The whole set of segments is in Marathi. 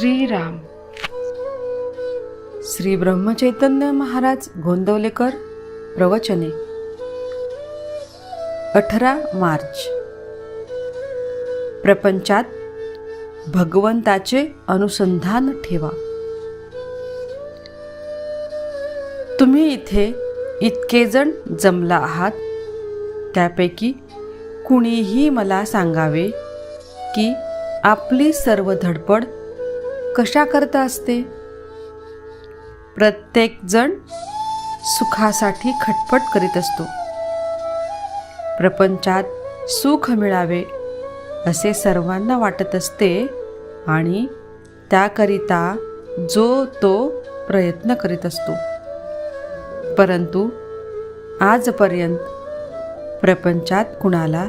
श्रीराम. श्री ब्रह्मचैतन्य महाराज गोंदवलेकर प्रवचने. अठरा मार्च. प्रपंचात भगवंताचे अनुसंधान ठेवा. तुम्ही इथे इतके जण जमला आहात त्यापैकी कुणीही मला सांगावे की आपली सर्व धडपड कशाकरता असते? प्रत्येकजण सुखासाठी खटपट करीत असतो. प्रपंचात सुख मिळावे असे सर्वांना वाटत असते आणि त्याकरिता जो तो प्रयत्न करीत असतो. परंतु आजपर्यंत प्रपंचात कुणाला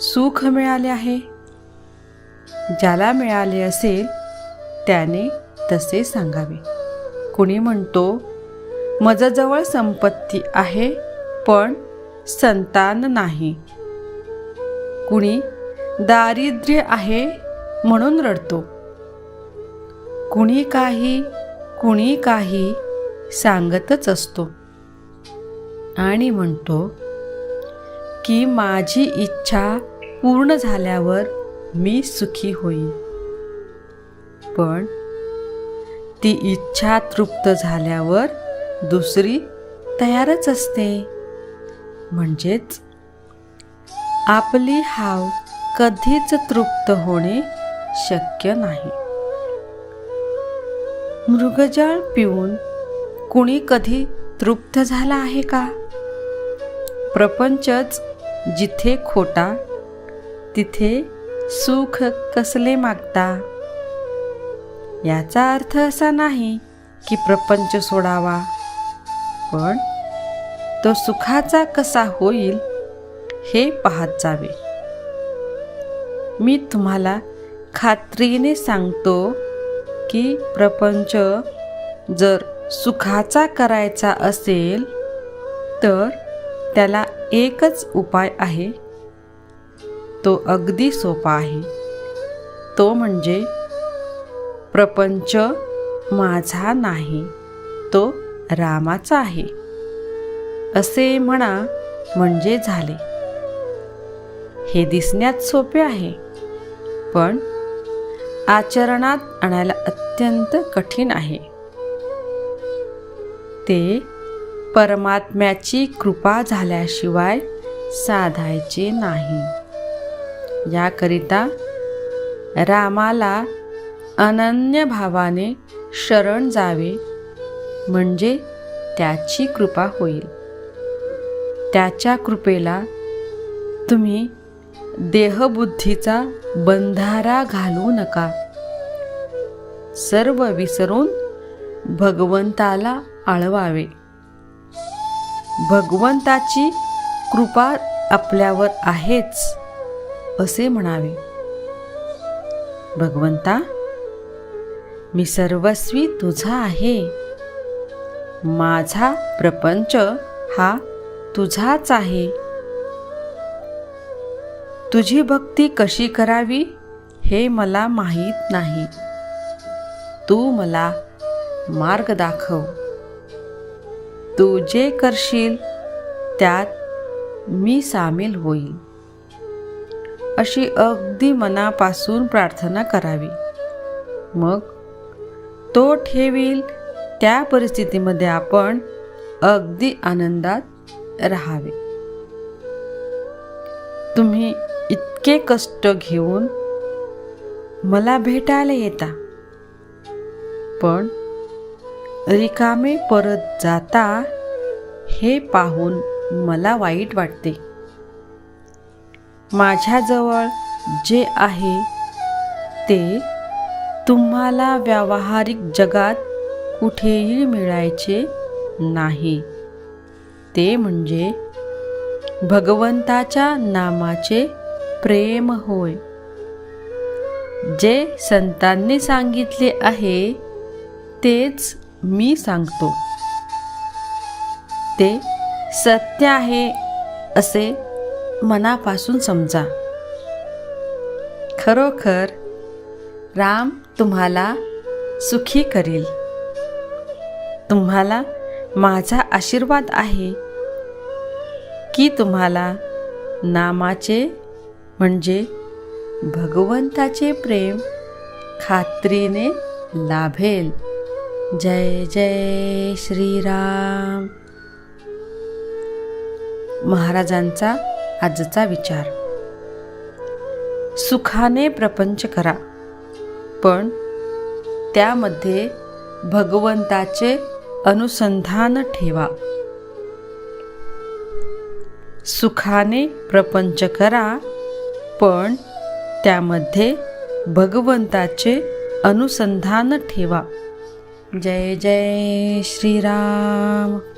सुख मिळाले आहे? ज्याला मिळाले असेल त्याने तसे सांगावे. कुणी म्हणतो मजजवळ संपत्ती आहे पण संतान नाही. कुणी दारिद्र्य आहे म्हणून रडतो. कुणी काही कुणी काही सांगतच असतो. आणि म्हणतो की माझी इच्छा पूर्ण झाल्यावर मी सुखी होईल पण ती इच्छा तृप्त झाल्यावर दुसरी तयारच असते. म्हणजेच आपली हाव कधीच तृप्त होणे शक्य नाही. मृगजळ पिऊन कुणी कधी तृप्त झाला आहे का? प्रपंचच जिथे खोटा तिथे सुख कसले मागता? याचा अर्थ असा नाही की प्रपंच सोडावा. पण तो सुखाचा कसा होईल हे पाहत जावे. मी तुम्हाला खात्रीने सांगतो की प्रपंच जर सुखाचा करायचा असेल तर त्याला एकच उपाय आहे. तो अगदी सोपा आहे. तो म्हणजे प्रपंच माझा नाही तो रामाचा आहे. असे म्हणा म्हणजे झाले. हे दिसण्यात सोपे आहे पण आचरणात आणायला अत्यंत कठीण आहे. ते परमात्म्याची कृपा झाल्याशिवाय साधायचे नाही. याकरिता रामाला अनन्य भावाने शरण जावे म्हणजे त्याची कृपा होईल. त्याच्या कृपेला तुम्ही देहबुद्धीचा बंधारा घालू नका. सर्व विसरून भगवंताला आळवावे. भगवंताची कृपा आपल्यावर आहेच असे म्हणावे. भगवंता मी सर्वस्वी तुझा आहे. माझा प्रपंच हा तुझाच आहे. तुझी भक्ती कशी करावी हे मला माहीत नाही. तू मला मार्ग दाखव. तू जे करशील त्यात मी सामील होईल अशी अगदी मनापासून प्रार्थना करावी. मग तो ठेवील. त्या परिस्थितीमध्ये आपण अगदी आनंदात राहावे. तुम्ही इतके कष्ट घेऊन मला भेटायला येता. पण रिकामे परत जाता हे पाहून मला वाईट वाटते. माझ्याजवळ जे आहे ते तुम्हाला व्यावहारिक जगात कुठेही मिळायचे नाही. ते म्हणजे भगवंताच्या नामाचे प्रेम होय. जे संतांनी सांगितले आहे तेच मी सांगतो. ते सत्य आहे असे मनापासून समजा. खरोखर राम तुम्हाला सुखी करील. तुम्हाला माझा आशीर्वाद आहे की तुम्हाला नामाचे म्हणजे भगवंताचे प्रेम खात्रीने लाभेल. जय जय श्रीराम. महाराजांचा आजचा विचार. सुखाने प्रपंच करा. पण त्यामध्ये भगवंताचे अनुसंधान ठेवा. सुखाने प्रपंच करा पण त्यामध्ये भगवंताचे अनुसंधान ठेवा. जय जय श्रीराम.